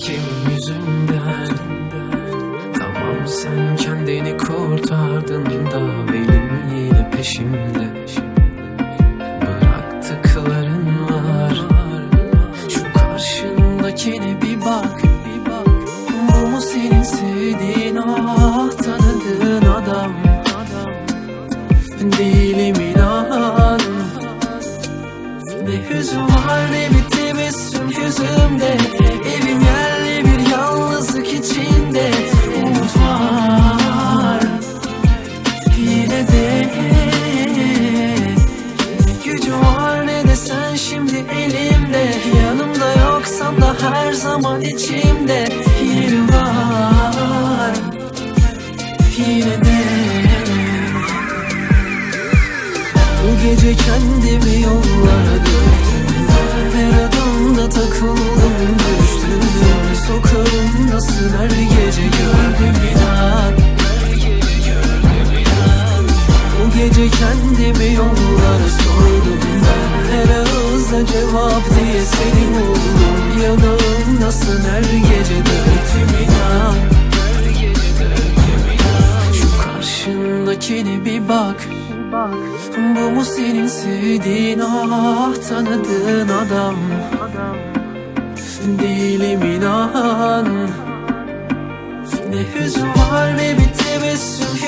kimin yüzünden. Tamam sen kendini kurtardın da benim yine peşimde. Bıraktıkların var. Şu karşındakine bir bak. Bu mu senin sevdiğin ah tanıdığın adam? Değilim inan Ne hüzün var ne bir tebessüm yüzümde zaman içimde Yeri var. Yine de. Bu gece kendimi yollara döktüm Her adımda takıldım düştüm. Sokağım nasıl her gece gördüm inan. Bu gece kendimi yollara sordum ben Her ağızda cevap diye seni buldum Yanağım nasıl her gece döktüm inan Şu karşındakine bir bak. Bu mu senin sevdiğin? Ah tanıdığın adam. Değilim inan. Ne hüzün var ne bir tebessüm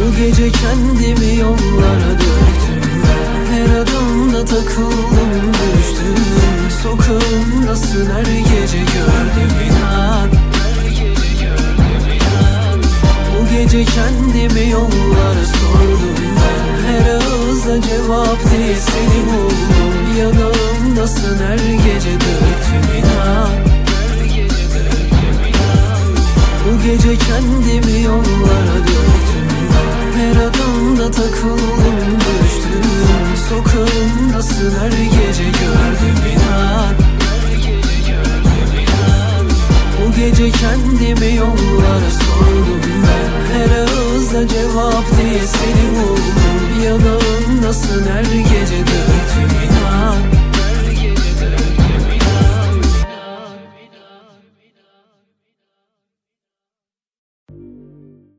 Bu gece kendimi yollara döktüm Her adımda takıldım düştüm. Sokağım nasıl her gece gördüm inan. Bu gece kendimi yollara sordum. Her ağızda cevap diye seni buldum. Yanağım nasıl her gece döktüm Nasıl her gece gördüm inan. Bu gece kendimi yollara sordum ben. Her ağızda cevap diye seni buldum. Yanağım nasıl her gece